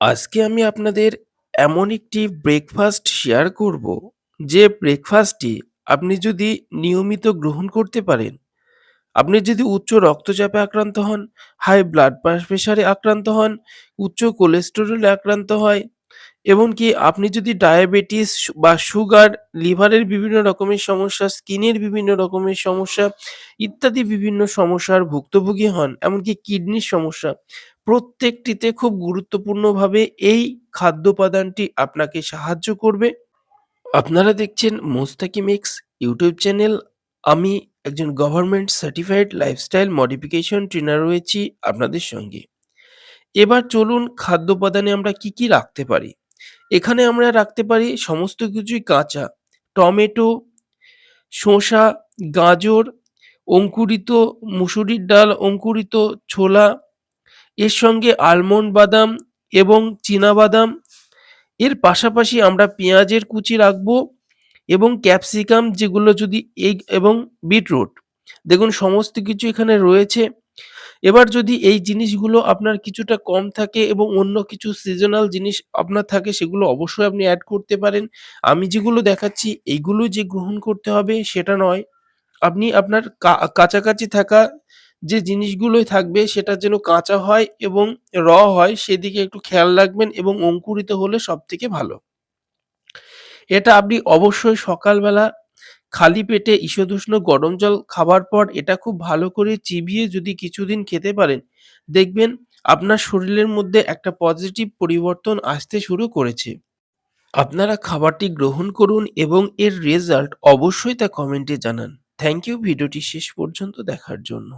আজকে আমি আপনাদের এমন একটি ব্রেকফাস্ট শেয়ার করব, যে ব্রেকফাস্টটি আপনি যদি নিয়মিত গ্রহণ করতে পারেন, আপনি যদি উচ্চ রক্তচাপে আক্রান্ত হন, হাই ব্লাড প্রেশারে আক্রান্ত হন, উচ্চ কোলেস্টেরলে আক্রান্ত হয়, এমনকি আপনি যদি ডায়াবেটিস বা সুগার, লিভারের বিভিন্ন রকমের সমস্যা, স্কিনের বিভিন্ন রকমের সমস্যা ইত্যাদি বিভিন্ন সমস্যার ভুক্তভোগী হন, এমনকি কিডনির সমস্যা, প্রত্যেকটিতে খুব গুরুত্বপূর্ণভাবে এই খাদ্য উপাদানটি আপনাকে সাহায্য করবে। আপনারা দেখছেন মোস্তাকিম এক্স ইউটিউব চ্যানেল। আমি একজন government certified lifestyle modification trainer রয়েছি আপনাদের সঙ্গে। এবার চলুন খাদ্য উপাদানে আমরা কি, কি রাখতে পারি। এখানে আমরা রাখতে পারি সমস্ত কিছুই কাঁচা। টমেটো, শসা, গাজর, অঙ্কুরিত মুসুরির ডাল, অঙ্কুরিত ছোলা, এর সঙ্গে আলমন্ড বাদাম এবং চীনাবাদাম। এর পাশাপাশি আমরা পেঁয়াজের কুচি রাখব এবং ক্যাপসিকাম যেগুলো যদি এই এবং বিটরুট। দেখুন সমস্ত কিছু এখানে রয়েছে। এবার যদি এই জিনিসগুলো আপনার কিছুটা কম থাকে এবং অন্য কিছু সিজনাল জিনিস আপনার থাকে, সেগুলো অবশ্যই আপনি অ্যাড করতে পারেন। আমি যেগুলো দেখাচ্ছি এইগুলো যে গ্রহণ করতে হবে সেটা নয়। আপনি আপনার কাছাকাছি থাকা যে জিনিসগুলোই থাকবে, সেটা যেন কাঁচা হয় এবং র হয়, সেদিকে একটু খেয়াল রাখবেন এবং অঙ্কুরিত হলে সবথেকে ভালো। এটা আপনি অবশ্যই সকালবেলা খালি পেটে ঈষদুষ্ণ গরম জল খাবার পর এটা খুব ভালো করে চিবিয়ে যদি কিছুদিন খেতে পারেন, দেখবেন আপনার শরীরের মধ্যে একটা পজিটিভ পরিবর্তন আসতে শুরু করেছে। আপনারা খাবারটি গ্রহণ করুন এবং এর রেজাল্ট অবশ্যই তা কমেন্টে জানান। থ্যাংক ইউ ভিডিওটি শেষ পর্যন্ত দেখার জন্য।